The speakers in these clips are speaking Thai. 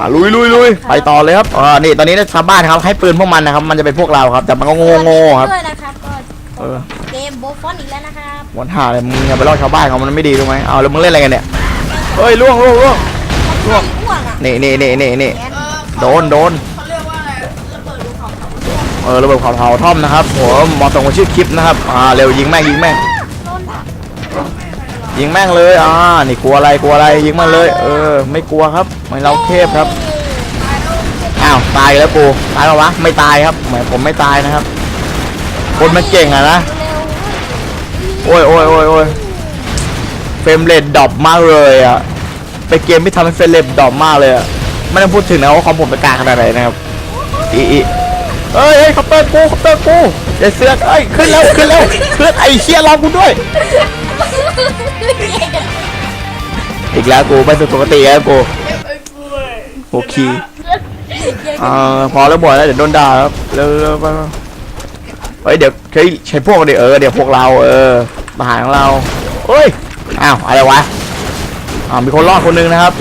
อะลุยลุยลุยไปต่อเลยครับอ่านี่ตอนนี้ชาวบ้านครับให้ปืนพวกมันนะครับ มันจะเป็นพวกเราครับ แต่มันก็โง่โง่ๆครับด้วยนะครับก็เออเกมโบฟอนอีกแล้วนะครับวันหาเลยมึงอย่าไปล่อชาวบ้านเขามันไม่ดีรู้ไหมเอาแล้วมึงเล่นอะไรกันเนี่ยเฮ้ยล่วงล่วงล่วงเขาไม่อ้วกอะนี่นี่นี่นี่นี่แกนโดนโดนเขาเรียกว่าอะไรระเบิดภูเขาเขาเออระเบิดเผาเผาท่อมนะครับโหเหมอตรงกับชื่อคลิปนะครับอ่าเร็วยิงแม่งยิงแม่งโดน ยิงแม่งเลยอ่านี่กลัวอะไรกลัวอะไรยิงมันเลย เออ ไม่กลัวครับไม่เราเทพครับอ้าวตายแล้วกูตายแล้ววะไม่ตายครับหมายผมไม่ตายนะครับ คนมันเก่งอะนะโอ้ยโอ้ยโอ้ยโอ้ยเฟรมเรทดรอปมากเลยอะไปเกมที่ทำให้เฟรมเรทดรอปมากเลยอะไม่ต้องพูดถึงนะว่าคอมผมเป็นกลางขนาดไหนนะครับอีอีเอ้ยเอ้ยคัปเตอร์กูคัปเตอร์กูอย่าเสือกเอ้ยขึ้นแล้วขึ้นแล้วขึ้นไอ้เชี่ยรอกูด้วย อีกแล้วกูไปสู่ปกติแล้วกูโอเคอ่าพอแล้วบ่อยแล้วเดี๋ยวโดนด่าครับเร็วเร็วไปเฮ้ยเดี๋ยวใช้ใช้พวกเดี๋ยวเออเดี๋ยวพวกเราเออทหารของเราเฮ้ยอ้าวอะไรวะอ้าวมีคนรอดคนหนึงนะครับ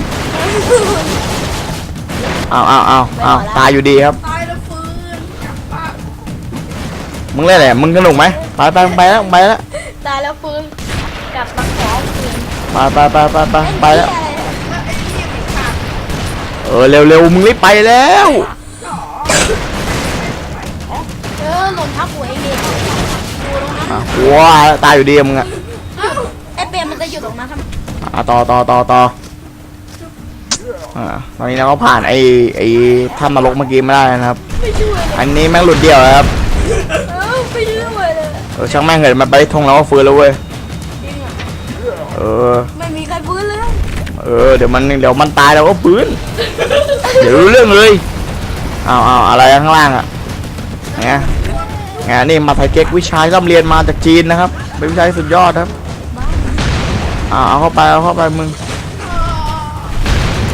อ้าวอ้าวอ้าวอ้าวตายอยู่ดีครับมึงเล่นอะไรมึงสนุกไหมไปไปไปแล้วไปแล้วตายแล้วฟื้น ไปไปไปไปไปไปแล้วเออเร็วเร็วมึงรีบไปแล้วหรอเออหล่นทับหัวไอ้เมย์ดูตรงนั้นอะว้าตายอยู่ดีมึงอะไอ้เปรมมันจะอยู่ตรงนั้นทำอะต่อต่อต่อต่ออ่าตอนนี้เราก็ผ่านไอ้ไอ้ถ้ำนรกเมื่อกี้ไม่ได้นะครับ ไม่ช่วยเลยอันนี้แม่งหลุดเดียวครับเออไม่ช่วยเลยเออช่างแม่งเหอะมันไปทงแล้วก็ฟื้นแล้วเว้ย เออ ไม่มีใครฟื้นเลยเออเดี๋ยวมันเดี๋ยวมันตายแล้วก็ฟื้น เดี๋ยวรู้เรื่องเลยเอาเอาอะไรข้างล่างอะไงไงนี่มาไทยเก๊กวิชาที่ร่ำเรียนมาจากจีนนะครับ เป็นวิชาที่สุดยอดครับเอาเอาเข้าไปเอาเข้าไปมึง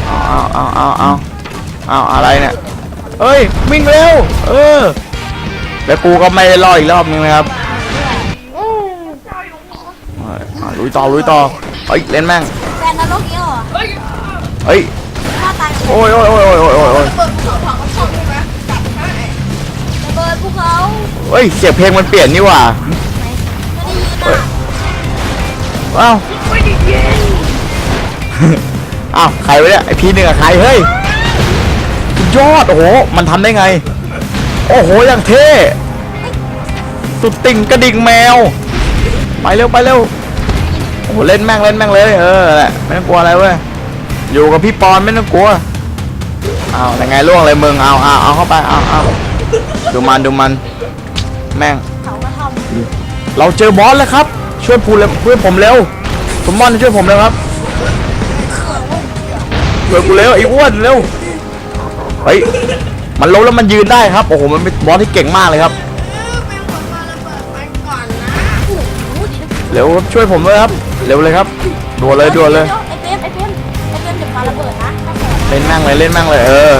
เอาเอาเอาเอาเอาเอาอะไรเนี่ยเฮ้ยวิ่งเร็วเออแล้วกูก็ไม่ได้รอดอีกรอบนึงนะครับ ลุยต่อลุยต่อเฮ้ยเล่นแม่งแฟนนรกเงี้ยเหรอเฮ้ยเฮ้ยฆ่าตายโอ้ยโอ้ยโอ้ยโอ้ยโอ้ยโอ้ยโอ้ยระเบิดภูเขาผังเขาชอบใช่ไหมจับให้ระเบิดภูเขาเฮ้ยเสียงเพลงมันเปลี่ยนนี่หว่าไม่ได้ยินอะอ้าวอ้าวใครวะเนี่ยไอพีหนึ่งอะใครเฮ้ยสุดยอดโอ้โหมันทำได้ไง โอ้โหอย่างเท่สุดติ่งกระดิ่งแมว ไปเร็วไปเร็ว โอ้โหเล่นแม่งเล่นแม่งเลยเออแหละไม่ต้องกลัวอะไรเว้ยอยู่กับพี่ปอนไม่ต้องกลัวเอาแต่ไงล่วงเลยมึงเอาเอาเอาเข้าไปเอาเอาดูมันดูมันแม่งเราเจอบอสแล้วครับ ช่วยพูดเลยเพื่อนผมเร็วสมมอนช่วยผมเร็วครับช่วยกูเร็วไอ้อ้วนเร็วเฮ้ยมันล้มแล้วมันยืนได้ครับโอ้โหมันเป็นบอสที่เก่งมากเลยครับเร็วครับช่วยผมเลยครับ เร็วเลยครับด่วนเลยด่วนเลย ไอ้เปรมไอ้เปรมไอ้เปรมจะปาระเบิดนะถ้าแพ้เล่นแม่งเลยเล่นแม่งเลยเออ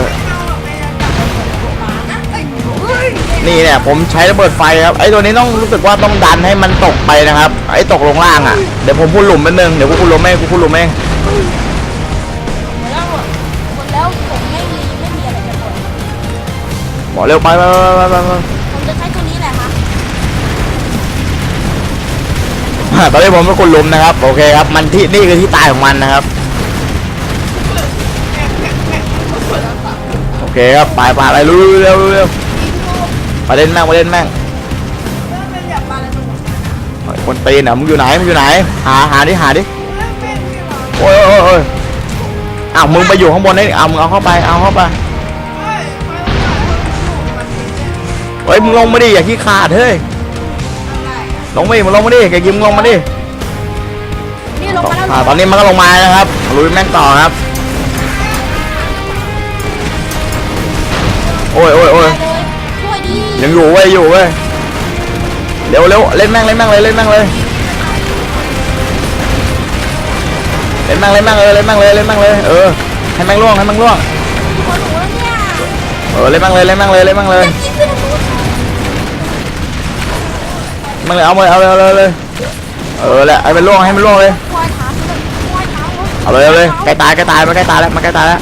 นี่เนี่ยผมใช้ระเบิดไฟครับไอ้ตัวนี้ต้องรู้สึกว่าต้องดันให้มันตกไปนะครับ ไอ้ตกลงล่างอะเดี๋ยวผมพูดหลุมแป๊บนึงเดี๋ยวกูพูดหลุมเองกูพูดหลุมเองหมดแล้วหมดหมดแล้วผมไม่มีไม่มีอะไรจะบ่นบอกเร็วไปไปไปไปไปไป ตอนนี้ผมเป็นคนลุมนะครับ โอเคครับ มันที่นี่คือที่ตายของมันนะครับ โอเคครับไปไปอะไรรู้เร็วเร็วไปเล่นแม่งไปเล่นแม่งเป็นแมาระเบิดเฮ้ยคนตีนอะมึงอยู่ไหนมึงอยู่ไหน หาหาดิหาดิโอ้ยโอ้ยโอ้ยอ้าวมึงไปอยู่ข้างบนนี่เอามึงเอาเข้าไปเอาเข้าไปเฮ้ยมึงลงมาดิอย่าขี้ขาดเฮ้ย ลงมาดิมึงลงมาดิแกยิ้มงลงมาดินี่ลงมาแล้วอ่าตอนนี้มันก็ลงมานะครับลุยแม่งต่อครับ โอ้ยโอ้ยโอ้ยเลยช่วยดียังอยู่เว้ยอยู่เว้ยเร็วเร็วเล่นแม่งเล่นแม่งเลยเล่นแม่งเลยเล่นแม่งเล่นแม่งเลยเล่นแม่งเลยเล่นแม่งเลยเออให้แม่งล่วงให้แม่งล่วงคนหัวเนี่ยเออเล่นแม่งเลยเล่นแม่งเลยเล่นแม่งเลย ม่งเลยเอาเลยเอาเลยเอาเลยเอาเลยเออแหละให้มันล่วงให้มันล่วงเลยควายถามเลยควายถามเอาเลยเอาเลยใกล้ตายใกล้ตายมาใกล้ตายแล้วมาใกล้ตายแล้ว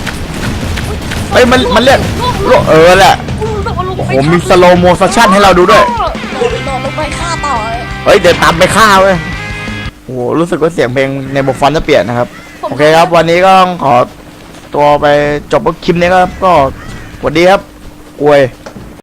เฮ้ยมันมันเรียกเออแหละโอ้โหมีสโลโมชั่นให้เราดูด้วยโดดโดดลงไปฆ่าต่อเฮ้ยเดี๋ยวตามไปฆ่าเว้ยโอ้โหรู้สึกว่าเสียงเพลงในบทฟอนต์จะเปลี่ยนนะครับโอเคครับ วันนี้ก็ขอตัวไปจบคลิปนี้ครับก็สวัสดีครับอวย